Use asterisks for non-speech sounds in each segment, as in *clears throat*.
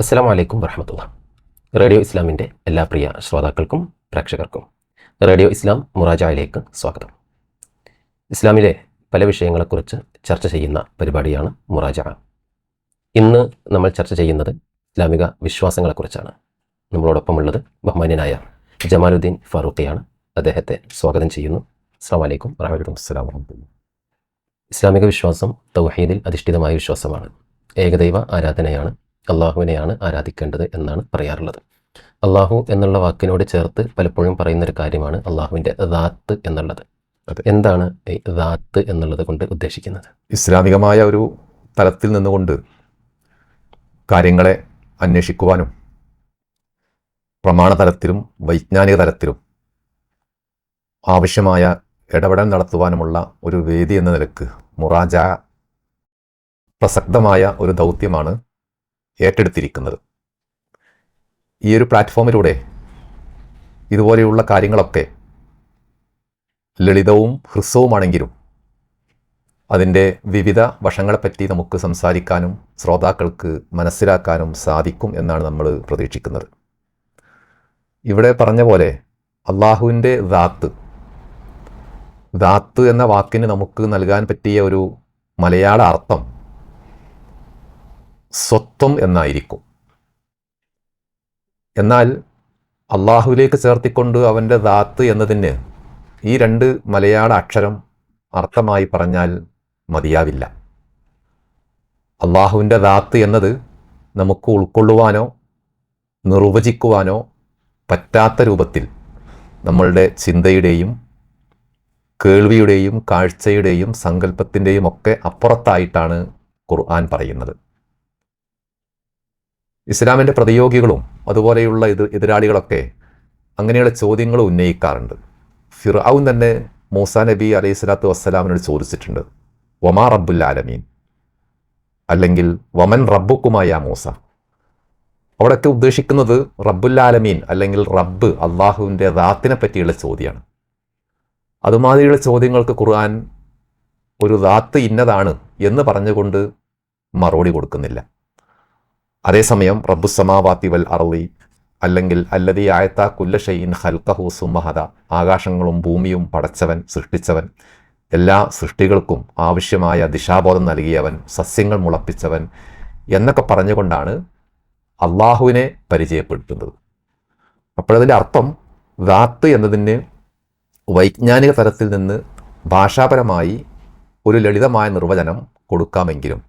അസ്സാം വലൈക്കും വർഹമത്തുള്ള റേഡിയോ ഇസ്ലാമിന്റെ എല്ലാ പ്രിയ ശ്രോതാക്കൾക്കും പ്രേക്ഷകർക്കും റേഡിയോ ഇസ്ലാം മുറാജയിലേക്ക് സ്വാഗതം. ഇസ്ലാമിലെ പല വിഷയങ്ങളെക്കുറിച്ച് ചർച്ച ചെയ്യുന്ന പരിപാടിയാണ് മുറാജ. ഇന്ന് നമ്മൾ ചർച്ച ചെയ്യുന്നത് ഇസ്ലാമിക വിശ്വാസങ്ങളെക്കുറിച്ചാണ്. നമ്മളോടൊപ്പമുള്ളത് ബഹുമാന്യനായ ജമാലുദ്ദീൻ ഫാറൂഖിയാണ്. അദ്ദേഹത്തെ സ്വാഗതം ചെയ്യുന്നു. അസ്സാം വലൈക്കും വറഹമത്തുള്ള ഇസ്ലാമിക വിശ്വാസം തൗഹീദിൽ അധിഷ്ഠിതമായ വിശ്വാസമാണ്. ഏകദൈവ ആരാധനയാണ് അള്ളാഹുവിനെയാണ് ആരാധിക്കേണ്ടത് എന്നാണ് പറയാറുള്ളത്. അള്ളാഹു എന്നുള്ള വാക്കിനോട് ചേർത്ത് പലപ്പോഴും പറയുന്ന ഒരു കാര്യമാണ് അള്ളാഹുവിന്റെ ദാത്ത് എന്നുള്ളത്. എന്താണ് ഈ ദാത്ത് എന്നുള്ളത് കൊണ്ട് ഉദ്ദേശിക്കുന്നത്? ഇസ്ലാമികമായ ഒരു തലത്തിൽ നിന്നുകൊണ്ട് കാര്യങ്ങളെ അന്വേഷിക്കുവാനും പ്രമാണ തലത്തിലും വൈജ്ഞാനിക തലത്തിലും ആവശ്യമായ ഇടപെടൽ നടത്തുവാനുമുള്ള ഒരു വേദി എന്ന നിലയ്ക്ക് മുറാജ പ്രസക്തമായ ഒരു ദൗത്യമാണ് ഏറ്റെടുത്തിരിക്കുന്നത്. ഈ ഒരു പ്ലാറ്റ്ഫോമിലൂടെ ഇതുപോലെയുള്ള കാര്യങ്ങളൊക്കെ ലളിതവും ഹ്രസ്വവുമാണെങ്കിലും അതിന്റെ വിവിധ വശങ്ങളെപ്പറ്റി നമുക്ക് സംസാരിക്കാനും ശ്രോതാക്കൾക്ക് മനസ്സിലാക്കാനും സാധിക്കും എന്നാണ് നമ്മൾ പ്രതീക്ഷിക്കുന്നത്. ഇവിടെ പറഞ്ഞ പോലെ അള്ളാഹുവിന്റെ ദാത്ത് ദാത്ത് എന്ന വാക്കിന് നമുക്ക് നൽകാൻ പറ്റിയ ഒരു മലയാള അർത്ഥം സ്വത്വം എന്നായിരിക്കും. എന്നാൽ അള്ളാഹുവിലേക്ക് ചേർത്തിക്കൊണ്ട് അവന്റെ ദാത്ത് എന്നതിന് ഈ രണ്ട് മലയാള അക്ഷരം അർത്ഥമായി പറഞ്ഞാൽ മതിയാവില്ല. അള്ളാഹുവിന്റെ ദാത്ത് എന്നത് നമുക്ക് ഉൾക്കൊള്ളുവാനോ നിർവചിക്കുവാനോ പറ്റാത്ത രൂപത്തിൽ നമ്മളുടെ ചിന്തയുടെയും കേൾവിയുടെയും കാഴ്ചയുടെയും സങ്കല്പത്തിന്റെയും ഒക്കെ അപ്പുറത്തായിട്ടാണ് ഖുർആൻ പറയുന്നത്. ഇസ്ലാമിന്റെ പ്രതിയോഗികളും അതുപോലെയുള്ള ഇത് എതിരാളികളൊക്കെ അങ്ങനെയുള്ള ചോദ്യങ്ങൾ ഉന്നയിക്കാറുണ്ട്. ഫിറാവും തന്നെ മൂസ നബി അലൈഹി സ്വലാത്തു വസ്സലാമിനോട് ചോദിച്ചിട്ടുണ്ട് ഒമാ റബ്ബുൽ ആലമീൻ? അല്ലെങ്കിൽ വമൻ റബ്ബുക്കുമായ മൂസ? അവിടെയൊക്കെ ഉദ്ദേശിക്കുന്നത് റബ്ബുൽ ആലമീൻ അല്ലെങ്കിൽ റബ്ബ് അള്ളാഹുവിന്റെ റാത്തിനെ പറ്റിയുള്ള ചോദ്യമാണ് അതുമാതിരിയുള്ള ചോദ്യങ്ങൾക്ക് ഖുർആൻ ഒരു റാത്ത് ഇന്നതാണ് എന്ന് പറഞ്ഞുകൊണ്ട് മറുപടി കൊടുക്കുന്നില്ല. അതേസമയം റബ്ബുസമാവാത്തി വൽ അറളി അല്ലെങ്കിൽ അല്ലതി ആയത്ത കുല്ലഷയിൻ ഹൽക്കഹു സുമഹദ ആകാശങ്ങളും ഭൂമിയും പടച്ചവൻ സൃഷ്ടിച്ചവൻ എല്ലാ സൃഷ്ടികൾക്കും ആവശ്യമായ ദിശാബോധം നൽകിയവൻ സസ്യങ്ങൾ മുളപ്പിച്ചവൻ എന്നൊക്കെ പറഞ്ഞുകൊണ്ടാണ് അള്ളാഹുവിനെ പരിചയപ്പെടുത്തുന്നത്. അപ്പോഴതിന്റെ അർത്ഥം ദാത്ത് എന്നതിന് വൈജ്ഞാനിക തലത്തിൽ നിന്ന് ഭാഷാപരമായി ഒരു ലളിതമായ നിർവചനം കൊടുക്കാമെങ്കിലും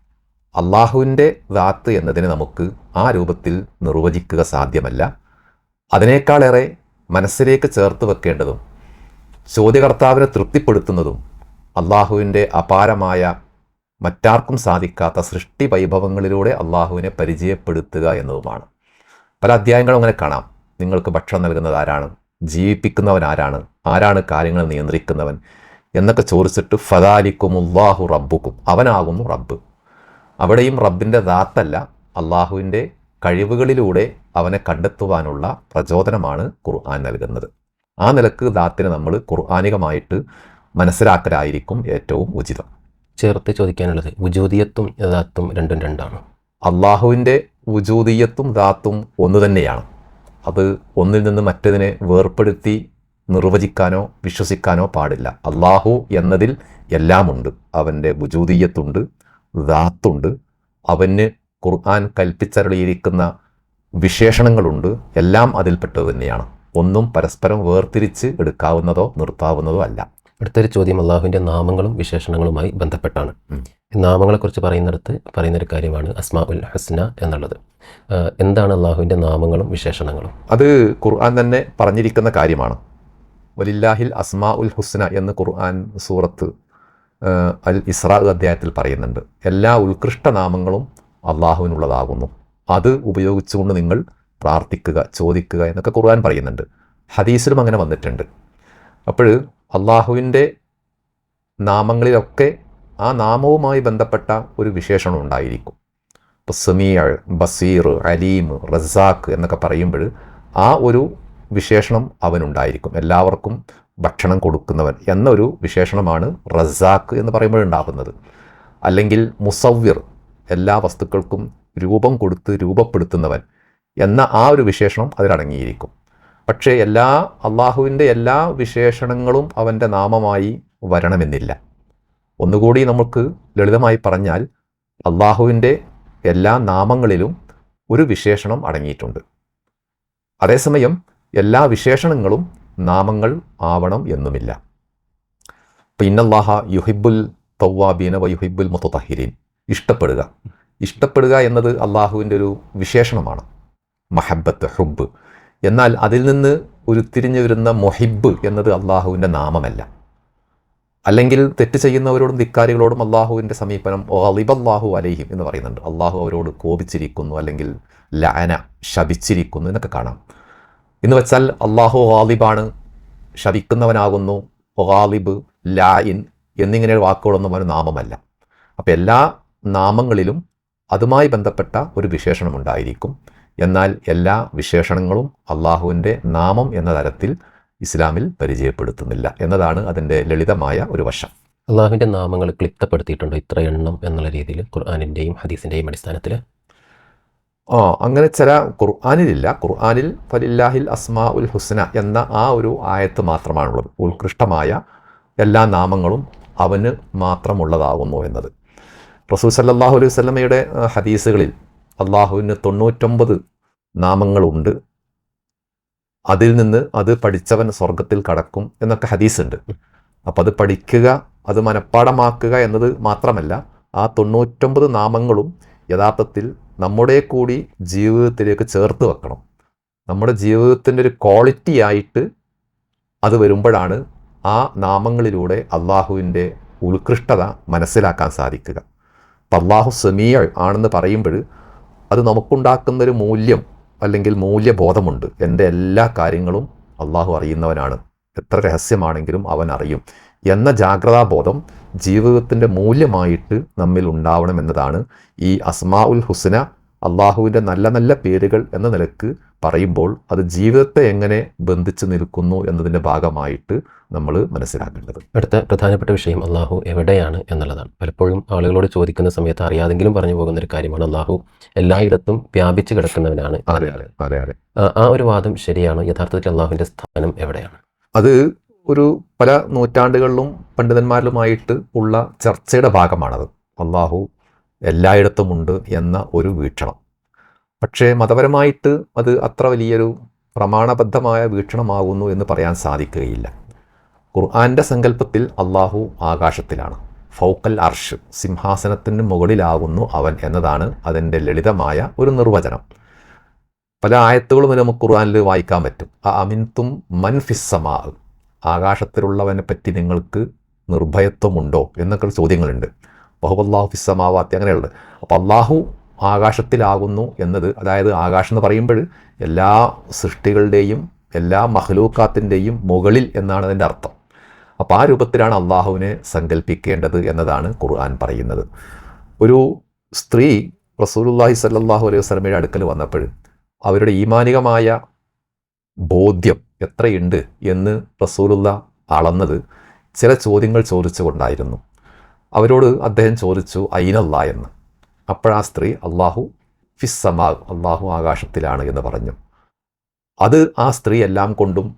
അള്ളാഹുവിന്റെ ദാത്ത് എന്നതിനെ നമുക്ക് ആ രൂപത്തിൽ നിർവചിക്കുക സാധ്യമല്ല. അതിനേക്കാളേറെ മനസ്സിലേക്ക് ചേർത്ത് വെക്കേണ്ടതും ചോദ്യകർത്താവിനെ തൃപ്തിപ്പെടുത്തുന്നതും അള്ളാഹുവിന്റെ അപാരമായ മറ്റാർക്കും സാധിക്കാത്ത സൃഷ്ടി വൈഭവങ്ങളിലൂടെ അള്ളാഹുവിനെ പരിചയപ്പെടുത്തുക എന്നതുമാണ്. പല അധ്യായങ്ങളും അങ്ങനെ കാണാം. നിങ്ങൾക്ക് ഭക്ഷണം നൽകുന്നത് ആരാണ്? ജീവിപ്പിക്കുന്നവൻ ആരാണ്? ആരാണ് കാര്യങ്ങൾ നിയന്ത്രിക്കുന്നവൻ? എന്നൊക്കെ ചോദിച്ചിട്ട് ഫദാലിക്കും ഉള്ളാഹു റബ്ബുക്കും അവനാകുന്നു റബ്ബ്. അവിടെയും റബ്ബിന്റെ ദാത്തല്ല അള്ളാഹുവിന്റെ കഴിവുകളിലൂടെ അവനെ കണ്ടെത്തുവാനുള്ള പ്രചോദനമാണ് ഖുർആൻ നൽകുന്നത്. ആ നിലയ്ക്ക് ദാത്തിനെ നമ്മൾ ഖുർആാനികമായിട്ട് മനസ്സിലാക്കലായിരിക്കും ഏറ്റവും ഉചിതം. ചേർത്ത് ചോദിക്കാനുള്ളത് വുജൂദിയത്തും യഥാത്തും രണ്ടും രണ്ടാണ്? അള്ളാഹുവിന്റെ വുജൂദീയത്തും ദാത്തും ഒന്ന് തന്നെയാണ്. അത് ഒന്നിൽ നിന്ന് മറ്റതിനെ വേർപ്പെടുത്തി നിർവചിക്കാനോ വിശ്വസിക്കാനോ പാടില്ല. അള്ളാഹു എന്നതിൽ എല്ലാമുണ്ട് അവന്റെ വുജൂദീയത്തുണ്ട് ദാത്തുണ്ട്. അവന് ഖുർആൻ കൽപ്പിച്ചരളിയിരിക്കുന്ന വിശേഷണങ്ങളുണ്ട്. എല്ലാം അതിൽപ്പെട്ടത് തന്നെയാണ്. ഒന്നും പരസ്പരം വേർതിരിച്ച് എടുക്കാവുന്നതോ നിർത്താവുന്നതോ അല്ല. അടുത്തൊരു ചോദ്യം അള്ളാഹുവിന്റെ നാമങ്ങളും വിശേഷണങ്ങളുമായി ബന്ധപ്പെട്ടാണ്. നാമങ്ങളെക്കുറിച്ച് പറയുന്നിടത്ത് പറയുന്നൊരു കാര്യമാണ് അസ്മാ ഉൽ ഹസ്ന എന്നുള്ളത്. എന്താണ് അള്ളാഹുവിന്റെ നാമങ്ങളും വിശേഷണങ്ങളും? അത് ഖുർആൻ തന്നെ പറഞ്ഞിരിക്കുന്ന കാര്യമാണ്. വലില്ലാഹിൽ അസ്മാ ഉൽ ഹുസ്ന എന്ന് ഖുർആൻ സൂറത്ത് അൽ ഇസ്രാ അധ്യായത്തിൽ പറയുന്നുണ്ട്. എല്ലാ ഉത്കൃഷ്ട നാമങ്ങളും അള്ളാഹുവിനുള്ളതാകുന്നു. അത് ഉപയോഗിച്ചുകൊണ്ട് നിങ്ങൾ പ്രാർത്ഥിക്കുക ചോദിക്കുക എന്നൊക്കെ ഖുർആൻ പറയുന്നുണ്ട്. ഹദീസിലും അങ്ങനെ വന്നിട്ടുണ്ട്. അപ്പോൾ അള്ളാഹുവിന്റെ നാമങ്ങളിലൊക്കെ ആ നാമവുമായി ബന്ധപ്പെട്ട ഒരു വിശേഷണം ഉണ്ടായിരിക്കും. ഇപ്പോൾ സമീർ ബസീർ അലീം റസാഖ് എന്നൊക്കെ പറയുമ്പോൾ ആ ഒരു വിശേഷണം അവനുണ്ടായിരിക്കും. എല്ലാവർക്കും ഭക്ഷണം കൊടുക്കുന്നവൻ എന്നൊരു വിശേഷണമാണ് റസാഖ് എന്ന് പറയുമ്പോഴുണ്ടാകുന്നത്. അല്ലെങ്കിൽ മുസവ്വിർ എല്ലാ വസ്തുക്കൾക്കും രൂപം കൊടുത്ത് രൂപപ്പെടുത്തുന്നവൻ എന്ന ആ ഒരു വിശേഷണം അതിലടങ്ങിയിരിക്കും. പക്ഷേ എല്ലാ അള്ളാഹുവിന്റെ എല്ലാ വിശേഷണങ്ങളും അവന്റെ നാമമായി വരണമെന്നില്ല. ഒന്നുകൂടി നമുക്ക് ലളിതമായി പറഞ്ഞാൽ അള്ളാഹുവിന്റെ എല്ലാ നാമങ്ങളിലും ഒരു വിശേഷണം അടങ്ങിയിട്ടുണ്ട്. അതേസമയം എല്ലാ വിശേഷണങ്ങളും നാമങ്ങൾ ആവണം എന്നുമില്ല. പിന്നല്ലാഹ ഇന്നല്ലാഹ യുഹിബുൽ തൗവാബീന വ യുഹിബുൽ മുത്തഹിരീൻ ഇഷ്ടപ്പെടുക. ഇഷ്ടപ്പെടുക എന്നത് അള്ളാഹുവിന്റെ ഒരു വിശേഷണമാണ്. മഹബത്ത് ഹുബ് എന്നാൽ അതിൽ നിന്ന് ഉരുത്തിരിഞ്ഞു വരുന്ന മൊഹിബ് എന്നത് അള്ളാഹുവിന്റെ നാമമല്ല. അല്ലെങ്കിൽ തെറ്റ് ചെയ്യുന്നവരോടും ധിക്കാരികളോടും അള്ളാഹുവിന്റെ സമീപനം ഓ അലിബല്ലാഹു അലൈഹിം എന്ന് പറയുന്നുണ്ട്. അള്ളാഹു അവരോട് കോപിച്ചിരിക്കുന്നു അല്ലെങ്കിൽ ലഅന ശപിച്ചിരിക്കുന്നു എന്നൊക്കെ കാണാം. എന്ന് വെച്ചാൽ അള്ളാഹു ഗാലിബാണ് ശപിക്കുന്നവനാകുന്നു. ഗാലിബ് ലായിൻ എന്നിങ്ങനെ വാക്കുകളൊന്നും ഒരു നാമമല്ല. അപ്പോൾ എല്ലാ നാമങ്ങളിലും അതുമായി ബന്ധപ്പെട്ട ഒരു വിശേഷണം ഉണ്ടായിരിക്കും. എന്നാൽ എല്ലാ വിശേഷണങ്ങളും അള്ളാഹുവിന്റെ നാമം എന്ന തരത്തിൽ ഇസ്ലാമിൽ പരിചയപ്പെടുത്തുന്നില്ല എന്നതാണ് അതിന്റെ ലളിതമായ ഒരു വശം. അള്ളാഹുവിന്റെ നാമങ്ങൾ ക്ലിപ്തപ്പെടുത്തിയിട്ടുണ്ടോ ഇത്ര എണ്ണം എന്നുള്ള രീതിയിൽ ഖുർആാനിന്റെയും ഹദീസിന്റെയും അടിസ്ഥാനത്തിൽ ആ അങ്ങനെ ചില ഖുർആാനിലില്ല. ഖുർആാനിൽ ഫലില്ലാഹിൽ അസ്മാ ഉൽ ഹുസ്ന എന്ന ആ ഒരു ആയത്ത് മാത്രമാണുള്ളത്. ഉത്കൃഷ്ടമായ എല്ലാ നാമങ്ങളും അവന് മാത്രമുള്ളതാകുന്നു എന്നത്. റസൂൽ സല്ലാഹു അലൈഹി സ്വലമയുടെ ഹദീസുകളിൽ അള്ളാഹുവിന് തൊണ്ണൂറ്റൊമ്പത് നാമങ്ങളുണ്ട്. അതിൽ നിന്ന് അത് പഠിച്ചവൻ സ്വർഗത്തിൽ കടക്കും എന്നൊക്കെ ഹദീസുണ്ട്. അപ്പോൾ അത് പഠിക്കുക അത് മനഃപ്പാടമാക്കുക എന്നത് മാത്രമല്ല ആ തൊണ്ണൂറ്റൊമ്പത് നാമങ്ങളും യഥാർത്ഥത്തിൽ നമ്മുടെ കൂടി ജീവിതത്തിലേക്ക് ചേർത്ത് വെക്കണം. നമ്മുടെ ജീവിതത്തിന്റെ ഒരു ക്വാളിറ്റി ആയിട്ട് അത് വരുമ്പോഴാണ് ആ നാമങ്ങളിലൂടെ അള്ളാഹുവിന്റെ ഉത്കൃഷ്ടത മനസ്സിലാക്കാൻ സാധിക്കുക. അപ്പം അള്ളാഹു സെമിയൾ ആണെന്ന് പറയുമ്പോൾ അത് നമുക്കുണ്ടാക്കുന്നൊരു മൂല്യം അല്ലെങ്കിൽ മൂല്യബോധമുണ്ട്. എന്റെ എല്ലാ കാര്യങ്ങളും അള്ളാഹു അറിയുന്നവനാണ്. എത്ര രഹസ്യമാണെങ്കിലും അവൻ അറിയും. എന്ന ജാഗ്രതാബോധം ജീവിതത്തിന്റെ മൂല്യമായിട്ട് നമ്മിൽ ഉണ്ടാവണം ഉണ്ടാവണമെന്നതാണ് ഈ അസ്മാ ഉൽ ഹുസ്ന അള്ളാഹുവിന്റെ നല്ല നല്ല പേരുകൾ എന്ന നിലയ്ക്ക് പറയുമ്പോൾ അത് ജീവിതത്തെ എങ്ങനെ ബന്ധിച്ച് നിൽക്കുന്നു എന്നതിന്റെ ഭാഗമായിട്ട് നമ്മൾ മനസ്സിലാക്കേണ്ടത്. അടുത്ത പ്രധാനപ്പെട്ട വിഷയം അള്ളാഹു എവിടെയാണ് എന്നുള്ളതാണ്. പലപ്പോഴും ആളുകളോട് ചോദിക്കുന്ന സമയത്ത് അറിയാതെങ്കിലും പറഞ്ഞു പോകുന്ന ഒരു കാര്യമാണ് അള്ളാഹു എല്ലായിടത്തും വ്യാപിച്ചു കിടക്കുന്നവനാണ് അതെ അതെ അതെ അതെ. ആ, ആ ഒരു വാദം ശരിയാണ്? യഥാർത്ഥത്തിൽ അള്ളാഹുവിന്റെ സ്ഥാനം എവിടെയാണ്? അത് ഒരു പല നൂറ്റാണ്ടുകളിലും പണ്ഡിതന്മാരിലുമായിട്ട് ഉള്ള ചർച്ചയുടെ ഭാഗമാണത്. അള്ളാഹു എല്ലായിടത്തുമുണ്ട് എന്ന ഒരു വീക്ഷണം. പക്ഷേ മതപരമായിട്ട് അത് അത്ര വലിയൊരു പ്രമാണബദ്ധമായ വീക്ഷണമാകുന്നു എന്ന് പറയാൻ സാധിക്കുകയില്ല. ഖുർആാന്റെ സങ്കല്പത്തിൽ അള്ളാഹു ആകാശത്തിലാണ്. ഫൗക്കൽ അർഷ് സിംഹാസനത്തിന് മുകളിലാകുന്നു അവൻ എന്നതാണ് അതിന്റെ ലളിതമായ ഒരു നിർവചനം. പല ആയത്തുകളും നമുക്ക് ഖുർആാനിൽ വായിക്കാൻ പറ്റും. ആ അമിൻതും മൻഫിസ്സമാ ആകാശത്തിലുള്ളവനെ പറ്റി നിങ്ങൾക്ക് നിർഭയത്വമുണ്ടോ എന്നൊക്കെ ചോദ്യങ്ങളുണ്ട്. ബഹുബല്ലാഹു ഫിസ്സമാവാത്തി അങ്ങനെയുള്ളത്. അപ്പോൾ അള്ളാഹു ആകാശത്തിലാകുന്നു എന്നത് അതായത് ആകാശം എന്ന് പറയുമ്പോൾ എല്ലാ സൃഷ്ടികളുടെയും എല്ലാ മഹ്ലൂക്കാത്തിന്റെയും മുകളിൽ എന്നാണ് അതിന്റെ അർത്ഥം. അപ്പോൾ ആ രൂപത്തിലാണ് അള്ളാഹുവിനെ സങ്കല്പിക്കേണ്ടത് എന്നതാണ് ഖുർആൻ പറയുന്നത്. ഒരു സ്ത്രീ റസൂലുള്ളാഹി സല്ലാഹു അലൈഹി വസ്ലമയുടെ അടുക്കൽ വന്നപ്പോൾ അവരുടെ ഈമാനികമായ ബോധ്യം എത്രയുണ്ട് എന്ന് റസൂലുള്ള അളന്നത് ചില ചോദ്യങ്ങൾ ചോദിച്ചുകൊണ്ടായിരുന്നു. അവരോട് അദ്ദേഹം ചോദിച്ചു അയിനല്ല എന്ന്. അപ്പോഴാ സ്ത്രീ അള്ളാഹു ഫിസ്സമാ അള്ളാഹു ആകാശത്തിലാണ് എന്ന് പറഞ്ഞു. അത് ആ സ്ത്രീ എല്ലാം കൊണ്ടും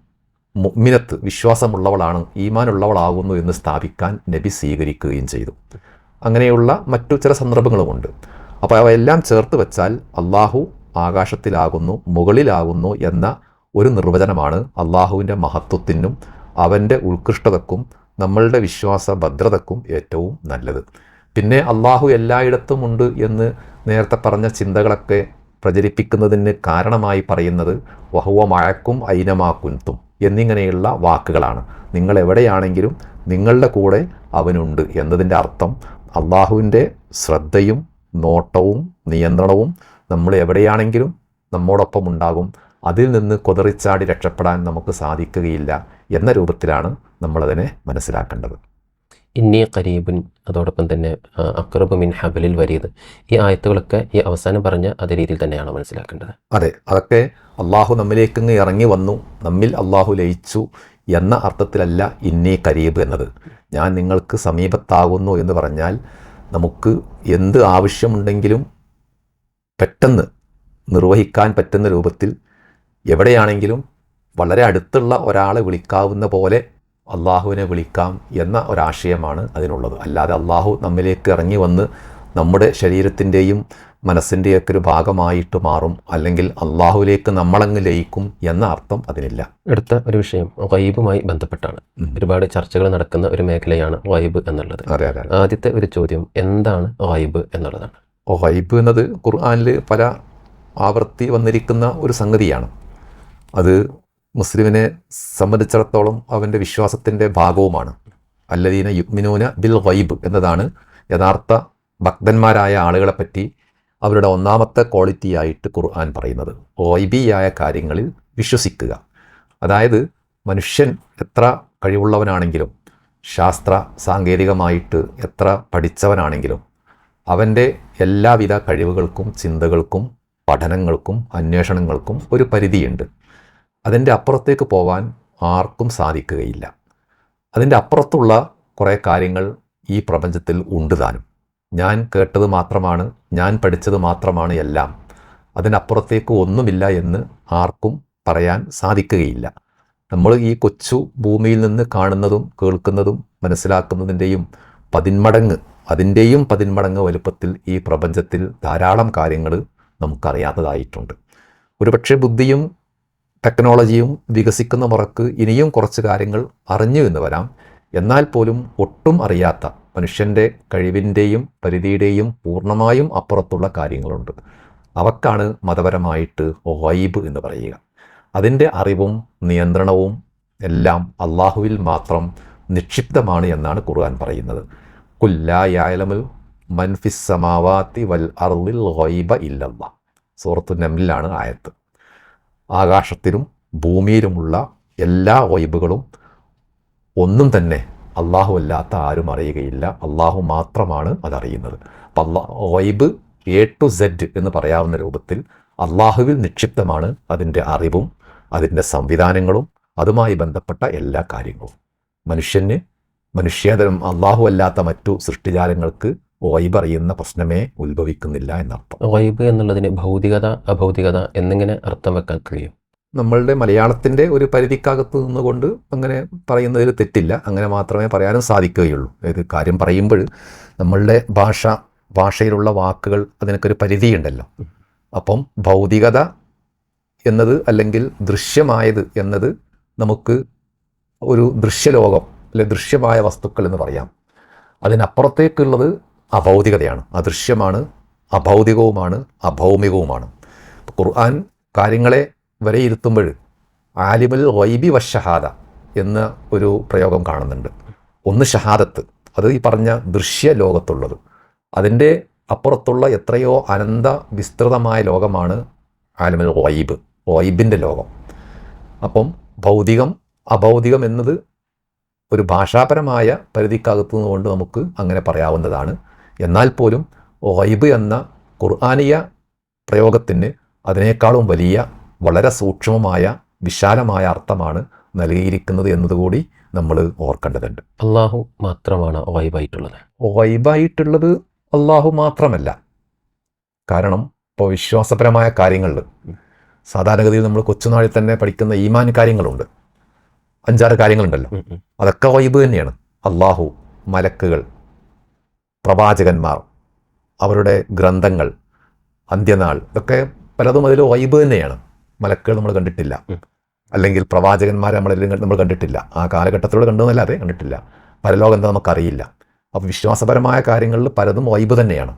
മുഅ്മിനത്ത് വിശ്വാസമുള്ളവളാണ് ഈമാനുള്ളവളാകുന്നു എന്ന് സ്ഥാപിക്കാൻ നബി സ്വീകരിക്കുകയും ചെയ്തു. അങ്ങനെയുള്ള മറ്റു ചില സന്ദർഭങ്ങളുമുണ്ട്. അപ്പോൾ അവയെല്ലാം ചേർത്ത് വെച്ചാൽ അള്ളാഹു ആകാശത്തിലാകുന്നു മുകളിലാകുന്നു എന്ന ഒരു നിർവചനമാണ് അള്ളാഹുവിന്റെ മഹത്വത്തിനും അവന്റെ ഉത്കൃഷ്ടതക്കും നമ്മളുടെ വിശ്വാസ ഭദ്രതക്കും ഏറ്റവും നല്ലത്. പിന്നെ അള്ളാഹു എല്ലായിടത്തും ഉണ്ട് എന്ന് നേരത്തെ പറഞ്ഞ ചിന്തകളൊക്കെ പ്രചരിപ്പിക്കുന്നതിന് കാരണമായി പറയുന്നത് വഹുവ മഴക്കും ഐനമാക്കുൻതും എന്നിങ്ങനെയുള്ള വാക്കുകളാണ്. നിങ്ങൾ എവിടെയാണെങ്കിലും നിങ്ങളുടെ കൂടെ അവനുണ്ട് എന്നതിന്റെ അർത്ഥം അള്ളാഹുവിന്റെ ശ്രദ്ധയും നോട്ടവും നിയന്ത്രണവും നമ്മൾ എവിടെയാണെങ്കിലും നമ്മോടൊപ്പം ഉണ്ടാകും. അതിൽ നിന്ന് കൊതറിച്ചാടി രക്ഷപ്പെടാൻ നമുക്ക് സാധിക്കുകയില്ല എന്ന രൂപത്തിലാണ് നമ്മളതിനെ മനസ്സിലാക്കേണ്ടത്. ഇന്നി കരീബുൻ അതോടൊപ്പം തന്നെ അക്രബ് മിൻ ഹബലിൽ വരീത് ഈ ആയത്തുകളൊക്കെ ഈ അവസാനം പറഞ്ഞ അതേ രീതിയിൽ തന്നെയാണ് മനസ്സിലാക്കേണ്ടത്. അതെ അതൊക്കെ അള്ളാഹു നമ്മിലേക്ക് ഇറങ്ങി വന്നു. നമ്മിൽ അള്ളാഹു ലയിച്ചു എന്ന അർത്ഥത്തിലല്ല ഇന്നി കരീബ് എന്നത്. ഞാൻ നിങ്ങൾക്ക് സമീപത്താകുന്നു എന്ന് പറഞ്ഞാൽ നമുക്ക് എന്ത് ആവശ്യമുണ്ടെങ്കിലും പെട്ടെന്ന് നിർവഹിക്കാൻ പറ്റുന്ന രൂപത്തിൽ എവിടെയാണെങ്കിലും വളരെ അടുത്തുള്ള ഒരാളെ വിളിക്കാവുന്ന പോലെ അള്ളാഹുവിനെ വിളിക്കാം എന്ന ഒരാശയമാണ് അതിനുള്ളത്. അല്ലാതെ അള്ളാഹു നമ്മിലേക്ക് ഇറങ്ങി വന്ന് നമ്മുടെ ശരീരത്തിന്റെയും മനസ്സിന്റെയൊക്കെ ഒരു ഭാഗമായിട്ട് മാറും. അല്ലെങ്കിൽ അള്ളാഹുവിലേക്ക് നമ്മളങ്ങ് ലയിക്കും എന്ന അർത്ഥം അതിനില്ല. അടുത്ത ഒരു വിഷയം വൈബുമായി ബന്ധപ്പെട്ടാണ്. ഒരുപാട് ചർച്ചകൾ നടക്കുന്ന ഒരു മേഖലയാണ് വൈബ് എന്നുള്ളത്. അതെ അതെ ആദ്യത്തെ ഒരു ചോദ്യം എന്താണ് വൈബ് എന്നുള്ളതാണ്. വൈബ് എന്നത് ഖുർആാനിൽ പല ആവർത്തി വന്നിരിക്കുന്ന ഒരു സംഗതിയാണ്. അത് മുസ്ലിമിനെ സംബന്ധിച്ചിടത്തോളം അവന്റെ വിശ്വാസത്തിന്റെ ഭാഗവുമാണ്. അല്ലദീന യുഗ്മിനൂന ബിൽ വൈബ് എന്നതാണ് യഥാർത്ഥ ഭക്തന്മാരായ ആളുകളെ പറ്റി അവരുടെ ഒന്നാമത്തെ ക്വാളിറ്റിയായിട്ട് ഖുർആൻ പറയുന്നത്. വൈബിയായ കാര്യങ്ങളിൽ വിശ്വസിക്കുക. അതായത് മനുഷ്യൻ എത്ര കഴിവുള്ളവനാണെങ്കിലും ശാസ്ത്ര സാങ്കേതികമായിട്ട് എത്ര പഠിച്ചവനാണെങ്കിലും അവന്റെ എല്ലാവിധ കഴിവുകൾക്കും ചിന്തകൾക്കും പഠനങ്ങൾക്കും അന്വേഷണങ്ങൾക്കും ഒരു പരിധിയുണ്ട്. അതിന്റെ അപ്പുറത്തേക്ക് പോവാൻ ആർക്കും സാധിക്കുകയില്ല. അതിന്റെ അപ്പുറത്തുള്ള കുറേ കാര്യങ്ങൾ ഈ പ്രപഞ്ചത്തിൽ ഉണ്ട് താനും. ഞാൻ കേട്ടത് മാത്രമാണ് ഞാൻ പഠിച്ചത് മാത്രമാണ് എല്ലാം. അതിനപ്പുറത്തേക്ക് ഒന്നുമില്ല എന്ന് ആർക്കും പറയാൻ സാധിക്കുകയില്ല. നമ്മൾ ഈ കൊച്ചു ഭൂമിയിൽ നിന്ന് കാണുന്നതും കേൾക്കുന്നതും മനസ്സിലാക്കുന്നതിന്റെയും പതിന്മടങ്ങ് അതിന്റെയും പതിന്മടങ്ങ് വലുപ്പത്തിൽ ഈ പ്രപഞ്ചത്തിൽ ധാരാളം കാര്യങ്ങൾ നമുക്കറിയാത്തതായിട്ടുണ്ട്. ഒരുപക്ഷെ ബുദ്ധിയും ടെക്നോളജിയും വികസിക്കുന്ന മുറക്ക് ഇനിയും കുറച്ച് കാര്യങ്ങൾ അറിഞ്ഞു എന്ന് വരാം. എന്നാൽ പോലും ഒട്ടും അറിയാത്ത മനുഷ്യന്റെ കഴിവിന്റെയും പരിധിയുടെയും പൂർണമായും അപ്പുറത്തുള്ള കാര്യങ്ങളുണ്ട്. അവക്കാണ് മതപരമായിട്ട് വൈബ് എന്ന് പറയുക. അതിന്റെ അറിവും നിയന്ത്രണവും എല്ലാം അള്ളാഹുവിൽ മാത്രം നിക്ഷിപ്തമാണ് എന്നാണ് ഖുർആൻ പറയുന്നത്. കുല്ലായാലമുൽ മൻഫിസ് വൽ അർലിൽ ഗൈബ ഇല്ലല്ല. സൂറത്തു നംലിലാണ് ആയത്ത്. ആകാശത്തിലും ഭൂമിയിലുമുള്ള എല്ലാ വൈബുകളും ഒന്നും തന്നെ അള്ളാഹു അല്ലാത്ത ആരും അറിയുകയില്ല. അള്ളാഹു മാത്രമാണ് അതറിയുന്നത്. അപ്പം അള്ളാ വൈബ് എ ടു സെഡ് എന്ന് പറയാവുന്ന രൂപത്തിൽ അള്ളാഹുവിൽ നിക്ഷിപ്തമാണ് അതിന്റെ അറിവും അതിന്റെ സംവിധാനങ്ങളും അതുമായി ബന്ധപ്പെട്ട എല്ലാ കാര്യങ്ങളും. മനുഷ്യന് മനുഷ്യേതരം അള്ളാഹു അല്ലാത്ത മറ്റു സൃഷ്ടിജാലങ്ങൾക്ക് വൈബ് അറിയുന്ന പ്രശ്നമേ ഉത്ഭവിക്കുന്നില്ല എന്നർത്ഥം. വൈബ് എന്നുള്ളതിന് ഭൗതികത അഭൗതികത എന്നിങ്ങനെ അർത്ഥം വെക്കാൻ കഴിയും. നമ്മളുടെ മലയാളത്തിന്റെ ഒരു പരിധിക്കകത്ത് നിന്നുകൊണ്ട് അങ്ങനെ പറയുന്നതിൽ തെറ്റില്ല. അങ്ങനെ മാത്രമേ പറയാനും സാധിക്കുകയുള്ളൂ. ഏത് കാര്യം പറയുമ്പോൾ നമ്മളുടെ ഭാഷ ഭാഷയിലുള്ള വാക്കുകൾ അതിനൊക്കെ ഒരു പരിധിയുണ്ടല്ലോ. അപ്പം ഭൗതികത എന്നത് അല്ലെങ്കിൽ ദൃശ്യമായത് എന്നത് നമുക്ക് ഒരു ദൃശ്യലോകം അല്ലെ ദൃശ്യമായ വസ്തുക്കൾ എന്ന് പറയാം. അതിനപ്പുറത്തേക്കുള്ളത് അഭൗതികതയാണ്. അദൃശ്യമാണ് അഭൗതികവുമാണ് അഭൗമികവുമാണ്. ഖുർആൻ കാര്യങ്ങളെ വരെയിരുത്തുമ്പോൾ ആലിമുൽ വൈബി വശഹാദ എന്ന ഒരു പ്രയോഗം കാണുന്നുണ്ട്. ഒന്ന് ഷഹാദത്ത്. അത് ഈ പറഞ്ഞ ദൃശ്യ ലോകത്തുള്ളത്. അതിന്റെ അപ്പുറത്തുള്ള എത്രയോ അനന്ത വിസ്തൃതമായ ലോകമാണ് ആലിമൽ വൈബ് വൈബിന്റെ ലോകം. അപ്പം ഭൗതികം അഭൗതികം എന്നത് ഒരു ഭാഷാപരമായ പരിധിക്കകത്തു നിന്നുകൊണ്ട് നമുക്ക് അങ്ങനെ പറയാവുന്നതാണ്. എന്നാൽ പോലും വൈബ് എന്ന ഖുർആാനിയ പ്രയോഗത്തിന് അതിനേക്കാളും വലിയ വളരെ സൂക്ഷ്മമായ വിശാലമായ അർത്ഥമാണ് നൽകിയിരിക്കുന്നത് എന്നതുകൂടി നമ്മൾ ഓർക്കേണ്ടതുണ്ട്. അള്ളാഹു മാത്രമാണ് വൈബായിട്ടുള്ളത് വൈബായിട്ടുള്ളത് അള്ളാഹു മാത്രമല്ല. കാരണം ഇപ്പോൾ വിശ്വാസപരമായ കാര്യങ്ങളിൽ സാധാരണഗതിയിൽ നമ്മൾ കൊച്ചുനാളിൽ തന്നെ പഠിക്കുന്ന ഈമാൻ കാര്യങ്ങളുണ്ട്. അഞ്ചാറ് കാര്യങ്ങളുണ്ടല്ലോ. അതൊക്കെ വൈബ് തന്നെയാണ്. അള്ളാഹു മലക്കുകൾ പ്രവാചകന്മാർ അവരുടെ ഗ്രന്ഥങ്ങൾ അന്ത്യനാൾ ഇതൊക്കെ പലതും അതിൽ വൈബ് തന്നെയാണ്. മലക്കുകൾ നമ്മൾ കണ്ടിട്ടില്ല. അല്ലെങ്കിൽ പ്രവാചകന്മാരെ നമ്മളെല്ലാം നമ്മൾ കണ്ടിട്ടില്ല. ആ കാലഘട്ടത്തിലൂടെ കണ്ടെന്നല്ലാതെ കണ്ടിട്ടില്ല. പരലോകം എന്താ നമുക്കറിയില്ല. അപ്പോൾ വിശ്വാസപരമായ കാര്യങ്ങളിൽ പലതും വൈബ് തന്നെയാണ്.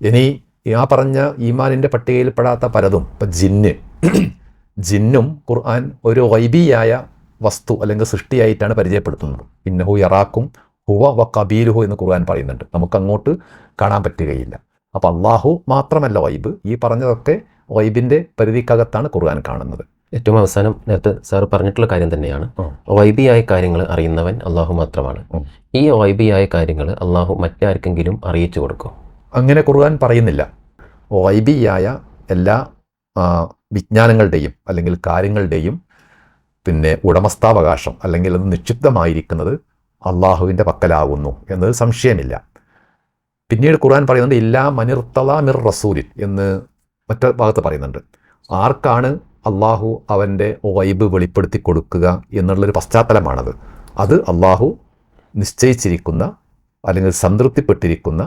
ഇനി ആ പറഞ്ഞ ഈമാനിന്റെ പട്ടികയിൽപ്പെടാത്ത പലതും ഇപ്പം ജിന്ന്. *clears throat* ജിന്നും ഖുർആൻ ഒരു വൈബിയായ വസ്തു അല്ലെങ്കിൽ സൃഷ്ടിയായിട്ടാണ് പരിചയപ്പെടുത്തുന്നത്. ഇന്നഹു യറാക്കും ഹുവ വ കബീലുഹു എന്ന് ഖുർആൻ പറയുന്നുണ്ട്. നമുക്ക് അങ്ങോട്ട് കാണാൻ പറ്റുകയില്ല. അപ്പോൾ അള്ളാഹു മാത്രമല്ല വൈബ്. ഈ പറഞ്ഞതൊക്കെ വൈബിന്റെ പരിധിക്കകത്താണ് ഖുർആൻ കാണുന്നത്. ഏറ്റവും അവസാനം നേരത്തെ സാർ പറഞ്ഞിട്ടുള്ള കാര്യം തന്നെയാണ്. വൈബിയായ കാര്യങ്ങൾ അറിയുന്നവൻ അള്ളാഹു മാത്രമാണ്. ഈ വൈബിയായ കാര്യങ്ങൾ അള്ളാഹു മറ്റാർക്കെങ്കിലും അറിയിച്ചു കൊടുക്കും. അങ്ങനെ ഖുർആൻ പറയുന്നില്ല. വൈബിയായ എല്ലാ വിജ്ഞാനങ്ങളുടെയും അല്ലെങ്കിൽ കാര്യങ്ങളുടെയും പിന്നെ ഉടമസ്ഥാവകാശം അല്ലെങ്കിൽ അത് നിക്ഷിപ്തമായിരിക്കുന്നത് അള്ളാഹുവിന്റെ പക്കലാകുന്നു എന്നത് സംശയമില്ല. പിന്നീട് ഖുർആൻ പറയുന്നുണ്ട് ഇല്ലാ മനിർത്തല മിർ റസൂലിൻ എന്ന് മറ്റു ഭാഗത്ത് പറയുന്നുണ്ട്. ആർക്കാണ് അള്ളാഹു അവന്റെ വൈബ് വെളിപ്പെടുത്തി കൊടുക്കുക എന്നുള്ളൊരു പശ്ചാത്തലമാണത്. അത് അള്ളാഹു നിശ്ചയിച്ചിരിക്കുന്ന അല്ലെങ്കിൽ സംതൃപ്തിപ്പെട്ടിരിക്കുന്ന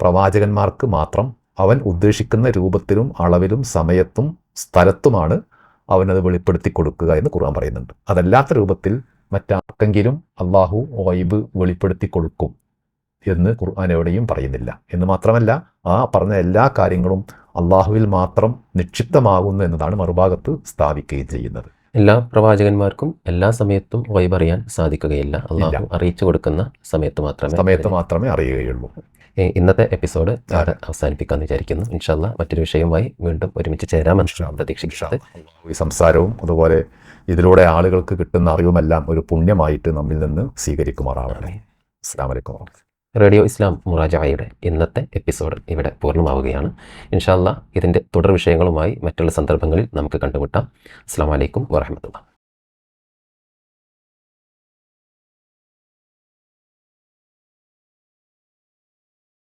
പ്രവാചകന്മാർക്ക് മാത്രം അവൻ ഉദ്ദേശിക്കുന്ന രൂപത്തിലും അളവിലും സമയത്തും സ്ഥലത്തുമാണ് അവനത് വെളിപ്പെടുത്തി കൊടുക്കുക എന്ന് ഖുർആൻ പറയുന്നുണ്ട്. അതല്ലാത്ത രൂപത്തിൽ മറ്റാർക്കെങ്കിലും അള്ളാഹു വൈബ് വെളിപ്പെടുത്തി കൊടുക്കും എന്ന് ഖുർആൻ എവിടെയും പറയുന്നില്ല. എന്ന് മാത്രമല്ല ആ പറഞ്ഞ എല്ലാ കാര്യങ്ങളും അള്ളാഹുവിൽ മാത്രം നിക്ഷിപ്തമാകുന്നു എന്നതാണ് മറുഭാഗത്ത് സ്ഥാപിക്കുകയും ചെയ്യുന്നത്. എല്ലാ പ്രവാചകന്മാർക്കും എല്ലാ സമയത്തും വൈബ് അറിയാൻ സാധിക്കുകയില്ല. അള്ളാഹു അറിയിച്ചു കൊടുക്കുന്ന സമയത്ത് മാത്രമേ സമയത്ത് മാത്രമേ അറിയുകയുള്ളൂ. ഇന്നത്തെ എപ്പിസോഡ് അവസാനിപ്പിക്കാൻ അവസാനിപ്പിക്കാമെന്ന് വിചാരിക്കുന്നു. ഇൻഷാല്ല മറ്റൊരു വിഷയവുമായി വീണ്ടും ഒരുമിച്ച് ചേരാമെന്ന് പ്രതീക്ഷിക്കുന്നത് ഈ സംസാരവും അതുപോലെ ഇതിലൂടെ ആളുകൾക്ക് കിട്ടുന്ന അറിവുമെല്ലാം ഒരു പുണ്യമായിട്ട് നമ്മിൽ നിന്ന് സ്വീകരിക്കുമാറാവണേ അസ്സാം വലൈക്കും. റേഡിയോ ഇസ്ലാം മുറാജായുടെ ഇന്നത്തെ എപ്പിസോഡ് ഇവിടെ പൂർണമാവുകയാണ്. ഇൻഷാല്ല ഇതിന്റെ തുടർ വിഷയങ്ങളുമായി മറ്റുള്ള സന്ദർഭങ്ങളിൽ നമുക്ക് കണ്ടുമുട്ടാം. അസ്സാം വലൈക്കും വാഹമത്തുള്ള